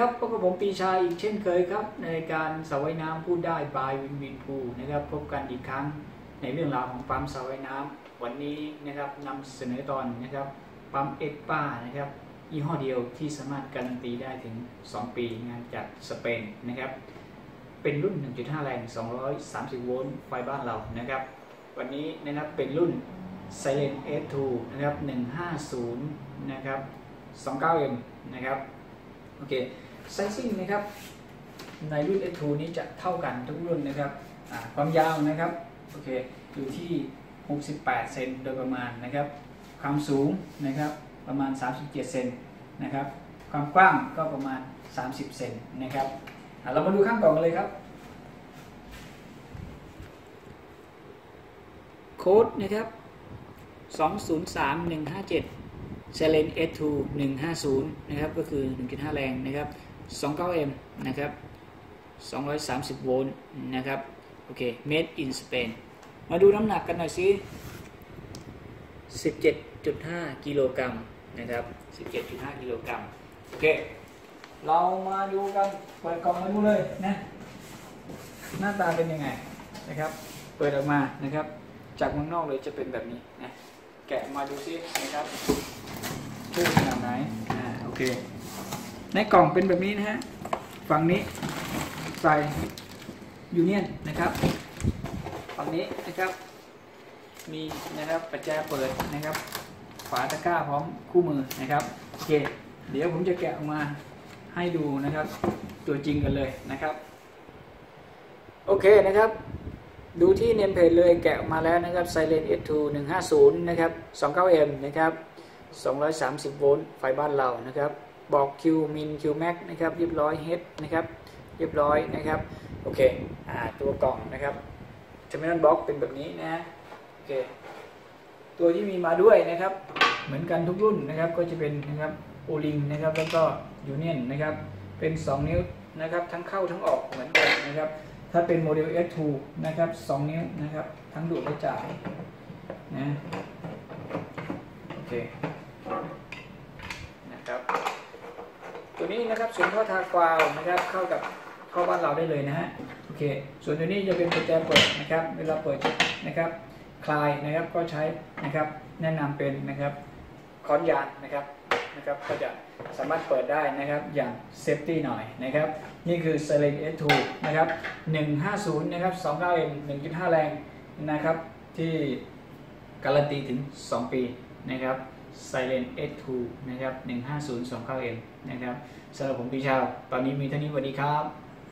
ครับพบกับผมปีชาอีกเช่นเคยครับ ในรายการสระว่ายน้ำพูดได้บายวินวินพูนะครับ พบกันอีกครั้งในเรื่องราวของปั๊มสระว่ายน้ำวันนี้นะครับนำเสนอตอนนะครับปั๊มเอ็กป้านะครับยี่ห้อเดียวที่สามารถการันตีได้ถึง 2 ปีงานจากสเปนนะครับ เป็นรุ่น 1.5 แรง 230 โวลต์ไฟบ้านเรานะครับ วันนี้นะครับเป็นรุ่น Silent S2 นะครับ 150 นะครับ 29M นะครับ โอเคไซซิ่งนะครับในรุ่น S2 นี้จะเท่ากันทุกรุ่นนะครับความยาวนะครับโอเคอยู่ที่ 68 เซนโดยประมาณนะครับความสูงนะครับประมาณ 37 เซนนะครับความกว้างก็ประมาณ 30 เซนนะครับเรามาดูข้างกล่องกันเลยครับโค้ดนะครับ 203157 เซเลน S2 150 นะครับ ก็คือ 1.5 แรงนะครับ 29M นะครับ 230 โวลต์นะครับ โอเค made in Spain มาดูน้ำหนักกันหน่อยสิ17.5 กิโลกรัมนะครับ 17.5 กิโลกรัมโอเค เรามาดูกันเปิดกล่องมาดูเลยนะ หน้าตาเป็นยังไงนะครับ เปิดออกมานะครับ จากเมืองนอกเลยจะเป็นแบบนี้นะ แกะมาดูซินะครับ ชื่อขนาดไหนอ่าโอเค ในกล่องเป็นแบบนี้นะฮะ ฝั่งนี้ใส่ยูเนียนนะครับ ฝั่งนี้นะครับ มีนะครับปัจจัยเปิดนะครับ ฝาตะกร้าพร้อมคู่มือนะครับ โอเค เดี๋ยวผมจะแกะออกมาให้ดูนะครับ ตัวจริงกันเลยนะครับ โอเคนะครับดูที่เนมเพจเลยแกะมาแล้วนะครับ Silent S2 150 นะครับ 29M นะครับ 230 โวลต์ไฟบ้านเรานะครับ บอก Q min Q max นะครับเรียบร้อย H นะครับเรียบร้อยนะครับ โอเคอ่าตัวกล่องนะครับ Terminal box เป็นแบบนี้นะโอเคตัวที่มีมาด้วยนะครับ เหมือนกันทุกรุ่นนะครับก็จะเป็นนะครับโอลิงนะครับแล้วก็ยูเนียนนะครับเป็น 2 นิ้วนะครับทั้งเข้าทั้งออกเหมือนกันนะครับ ถ้าเป็นโมเดล S2 นะครับ 2 นิ้วนะครับ ทั้งดูดและจ่ายนะโอเค นะครับ ตัวนี้นะครับส่วนท่อทากวาวนะครับเข้ากับท่อบ้านเราได้เลยนะฮะโอเค ส่วนตัวนี้จะเป็นกุญแจเปิดนะครับ เวลาเปิดนะครับ คลายนะครับก็ใช้นะครับแนะนำเป็นนะครับค้อนยางนะครับนะครับก็จะสามารถเปิดได้นะครับอย่างเซฟตี้หน่อยนะครับ นี่คือ s i l e n S2 นะครับ 150 นะครับ 29M 1.5 แรงนะครับ ที่การันตีถึง 2 ปีนะครับ Silent S2 นะครับ 150 29M นะครับสำหรับผมพี่ชาตอนนี้มีเท่านี้สวัสดีครับ